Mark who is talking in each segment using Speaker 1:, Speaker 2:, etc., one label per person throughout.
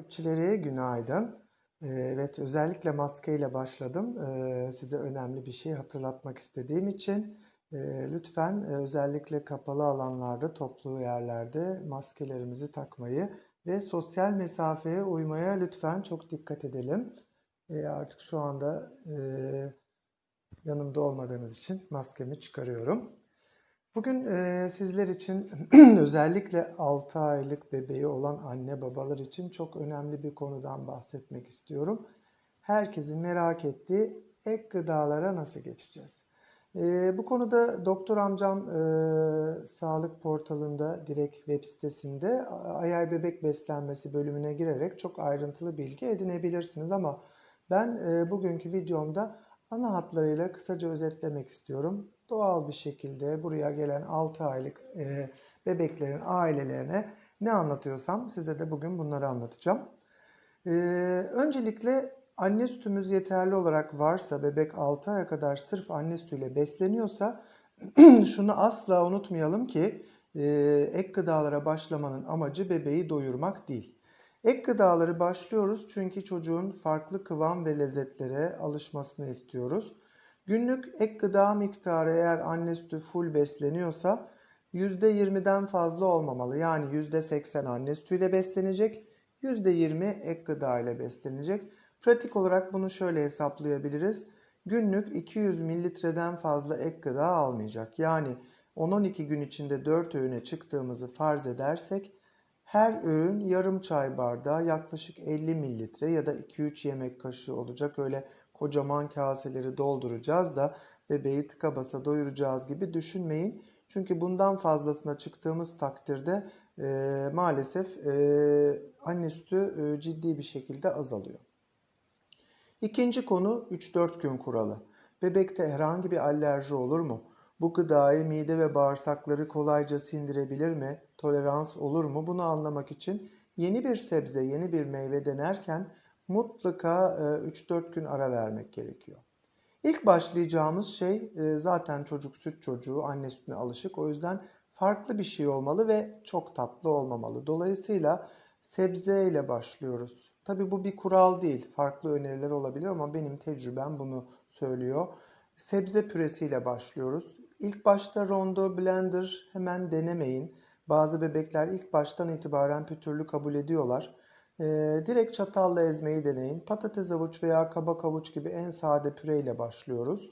Speaker 1: Takipçileri günaydın. Ee, Evet, özellikle maskeyle başladım. Ee, Size önemli bir şey hatırlatmak istediğim için e, lütfen e, özellikle kapalı alanlarda, toplu yerlerde maskelerimizi takmayı ve sosyal mesafeye uymaya lütfen çok dikkat edelim. Ee, Artık şu anda e, yanımda olmadığınız için maskemi çıkarıyorum. Bugün e, sizler için özellikle 6 aylık bebeği olan anne babalar için çok önemli bir konudan bahsetmek istiyorum. Herkesin merak ettiği ek gıdalara nasıl geçeceğiz? E, bu konuda doktor amcam e, sağlık portalında direkt web sitesinde ayay bebek beslenmesi bölümüne girerek çok ayrıntılı bilgi edinebilirsiniz ama ben e, bugünkü videomda ana hatlarıyla kısaca özetlemek istiyorum. Doğal bir şekilde buraya gelen 6 aylık e, bebeklerin ailelerine ne anlatıyorsam size de bugün bunları anlatacağım. E, öncelikle anne sütümüz yeterli olarak varsa bebek 6 aya kadar sırf anne sütüyle besleniyorsa şunu asla unutmayalım ki e, ek gıdalara başlamanın amacı bebeği doyurmak değil. Ek gıdaları başlıyoruz çünkü çocuğun farklı kıvam ve lezzetlere alışmasını istiyoruz. Günlük ek gıda miktarı eğer anne sütü full besleniyorsa %20'den fazla olmamalı. Yani %80 anne sütüyle beslenecek, %20 ek gıda ile beslenecek. Pratik olarak bunu şöyle hesaplayabiliriz. Günlük 200 mililitreden fazla ek gıda almayacak. Yani 10-12 gün içinde 4 öğüne çıktığımızı farz edersek her öğün yarım çay bardağı yaklaşık 50 mililitre ya da 2-3 yemek kaşığı olacak. Öyle kocaman kaseleri dolduracağız da bebeği tıka basa doyuracağız gibi düşünmeyin. Çünkü bundan fazlasına çıktığımız takdirde e, maalesef e, anne sütü e, ciddi bir şekilde azalıyor. İkinci konu 3-4 gün kuralı. Bebekte herhangi bir alerji olur mu? Bu gıdayı mide ve bağırsakları kolayca sindirebilir mi? Tolerans olur mu? Bunu anlamak için yeni bir sebze, yeni bir meyve denerken mutlaka 3-4 gün ara vermek gerekiyor. İlk başlayacağımız şey e, zaten çocuk süt çocuğu anne sütüne alışık. O yüzden farklı bir şey olmalı ve çok tatlı olmamalı. Dolayısıyla sebze ile başlıyoruz. Tabi bu bir kural değil. Farklı öneriler olabilir ama benim tecrübem bunu söylüyor. Sebze püresiyle başlıyoruz. İlk başta rondo, blender hemen denemeyin. Bazı bebekler ilk baştan itibaren pütürlü kabul ediyorlar. Ee, direkt çatalla ezmeyi deneyin. Patates avuç veya kabak avuç gibi en sade püreyle başlıyoruz.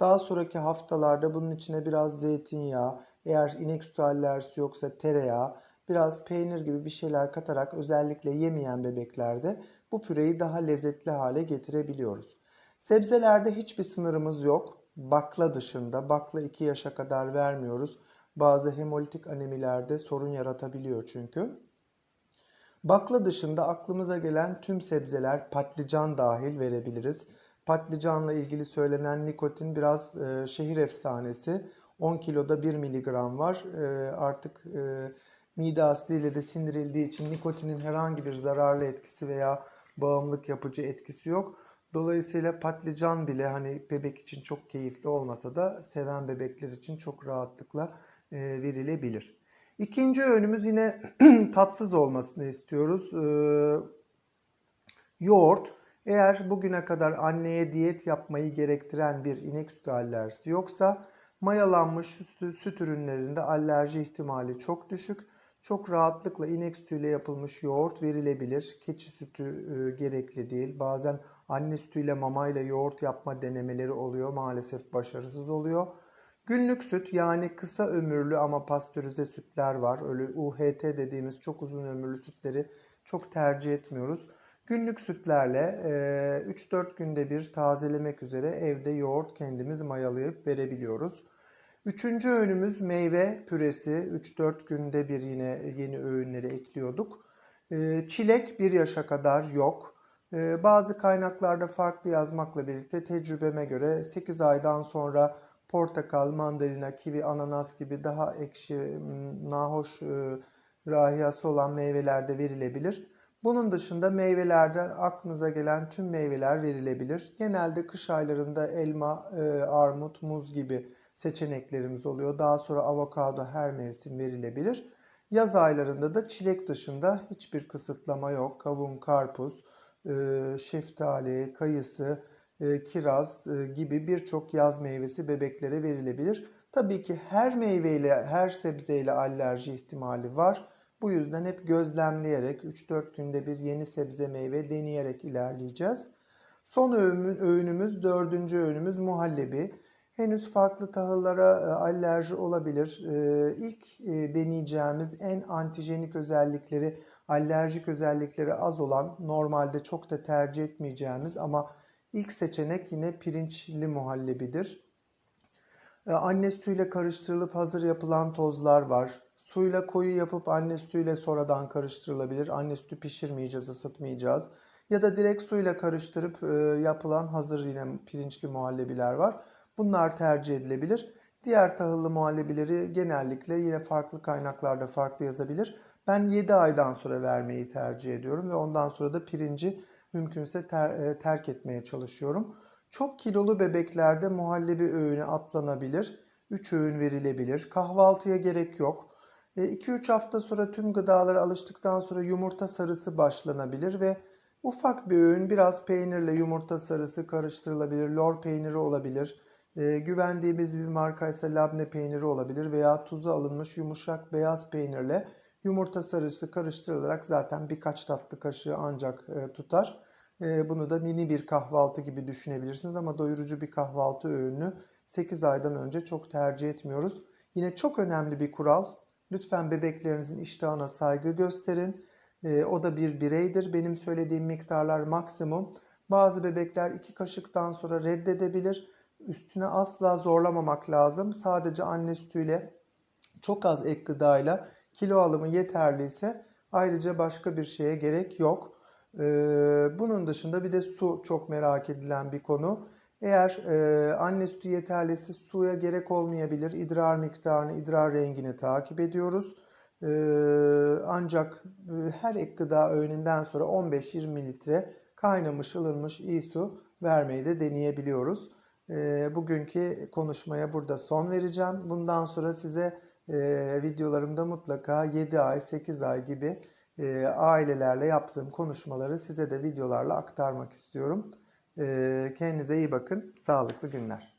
Speaker 1: Daha sonraki haftalarda bunun içine biraz zeytinyağı, eğer inek sütü alerjisi yoksa tereyağı, biraz peynir gibi bir şeyler katarak özellikle yemeyen bebeklerde bu püreyi daha lezzetli hale getirebiliyoruz. Sebzelerde hiçbir sınırımız yok. Bakla dışında, bakla 2 yaşa kadar vermiyoruz. Bazı hemolitik anemilerde sorun yaratabiliyor çünkü. Bakla dışında aklımıza gelen tüm sebzeler patlıcan dahil verebiliriz. Patlıcanla ilgili söylenen nikotin biraz e, şehir efsanesi. 10 kiloda 1 miligram var. E, artık e, mide asliyle de sindirildiği için nikotinin herhangi bir zararlı etkisi veya bağımlılık yapıcı etkisi yok. Dolayısıyla patlıcan bile hani bebek için çok keyifli olmasa da seven bebekler için çok rahatlıkla e, verilebilir. İkinci öğünümüz yine tatsız olmasını istiyoruz. Ee, yoğurt. Eğer bugüne kadar anneye diyet yapmayı gerektiren bir inek sütü alerjisi yoksa mayalanmış süt, süt ürünlerinde alerji ihtimali çok düşük. Çok rahatlıkla inek sütüyle yapılmış yoğurt verilebilir. Keçi sütü e, gerekli değil. Bazen anne sütüyle mamayla yoğurt yapma denemeleri oluyor. Maalesef başarısız oluyor. Günlük süt yani kısa ömürlü ama pastörize sütler var. Öyle UHT dediğimiz çok uzun ömürlü sütleri çok tercih etmiyoruz. Günlük sütlerle 3-4 günde bir tazelemek üzere evde yoğurt kendimiz mayalayıp verebiliyoruz. Üçüncü öğünümüz meyve püresi. 3-4 günde bir yine yeni öğünleri ekliyorduk. Çilek 1 yaşa kadar yok. Bazı kaynaklarda farklı yazmakla birlikte tecrübeme göre 8 aydan sonra portakal, mandalina, kivi, ananas gibi daha ekşi, nahoş e, rahiyası olan meyvelerde verilebilir. Bunun dışında meyvelerden aklınıza gelen tüm meyveler verilebilir. Genelde kış aylarında elma, e, armut, muz gibi seçeneklerimiz oluyor. Daha sonra avokado her mevsim verilebilir. Yaz aylarında da çilek dışında hiçbir kısıtlama yok. Kavun, karpuz, e, şeftali, kayısı, kiraz e, gibi birçok yaz meyvesi bebeklere verilebilir. Tabii ki her meyveyle, her sebzeyle alerji ihtimali var. Bu yüzden hep gözlemleyerek 3-4 günde bir yeni sebze meyve deneyerek ilerleyeceğiz. Son öğünümüz, dördüncü öğünümüz muhallebi. Henüz farklı tahıllara e, alerji olabilir. E, ilk e, deneyeceğimiz en antijenik özellikleri, alerjik özellikleri az olan, normalde çok da tercih etmeyeceğimiz ama ilk seçenek yine pirinçli muhallebidir. Anne sütüyle karıştırılıp hazır yapılan tozlar var. Suyla koyu yapıp anne sütüyle sonradan karıştırılabilir. Anne sütü pişirmeyeceğiz, ısıtmayacağız. Ya da direkt suyla karıştırıp yapılan hazır yine pirinçli muhallebiler var. Bunlar tercih edilebilir. Diğer tahıllı muhallebileri genellikle yine farklı kaynaklarda farklı yazabilir. Ben 7 aydan sonra vermeyi tercih ediyorum ve ondan sonra da pirinci mümkünse ter, e, terk etmeye çalışıyorum. Çok kilolu bebeklerde muhallebi öğünü atlanabilir. 3 öğün verilebilir. Kahvaltıya gerek yok. 2-3 e, hafta sonra tüm gıdalara alıştıktan sonra yumurta sarısı başlanabilir ve ufak bir öğün biraz peynirle yumurta sarısı karıştırılabilir. Lor peyniri olabilir. E, güvendiğimiz bir marka ise labne peyniri olabilir veya tuzu alınmış yumuşak beyaz peynirle yumurta sarısı karıştırılarak zaten birkaç tatlı kaşığı ancak e, tutar. E, bunu da mini bir kahvaltı gibi düşünebilirsiniz ama doyurucu bir kahvaltı öğünü 8 aydan önce çok tercih etmiyoruz. Yine çok önemli bir kural. Lütfen bebeklerinizin iştahına saygı gösterin. E, o da bir bireydir. Benim söylediğim miktarlar maksimum. Bazı bebekler 2 kaşıktan sonra reddedebilir üstüne asla zorlamamak lazım. Sadece anne sütüyle çok az ek gıdayla kilo alımı yeterliyse ayrıca başka bir şeye gerek yok. Ee, bunun dışında bir de su çok merak edilen bir konu. Eğer e, anne sütü yeterliyse suya gerek olmayabilir. İdrar miktarını, idrar rengini takip ediyoruz. Ee, ancak e, her ek gıda öğününden sonra 15-20 litre kaynamış, ılınmış iyi su vermeyi de deneyebiliyoruz. E, bugünkü konuşmaya burada son vereceğim. Bundan sonra size e, videolarımda mutlaka 7 ay, 8 ay gibi e, ailelerle yaptığım konuşmaları size de videolarla aktarmak istiyorum. E, kendinize iyi bakın. Sağlıklı günler.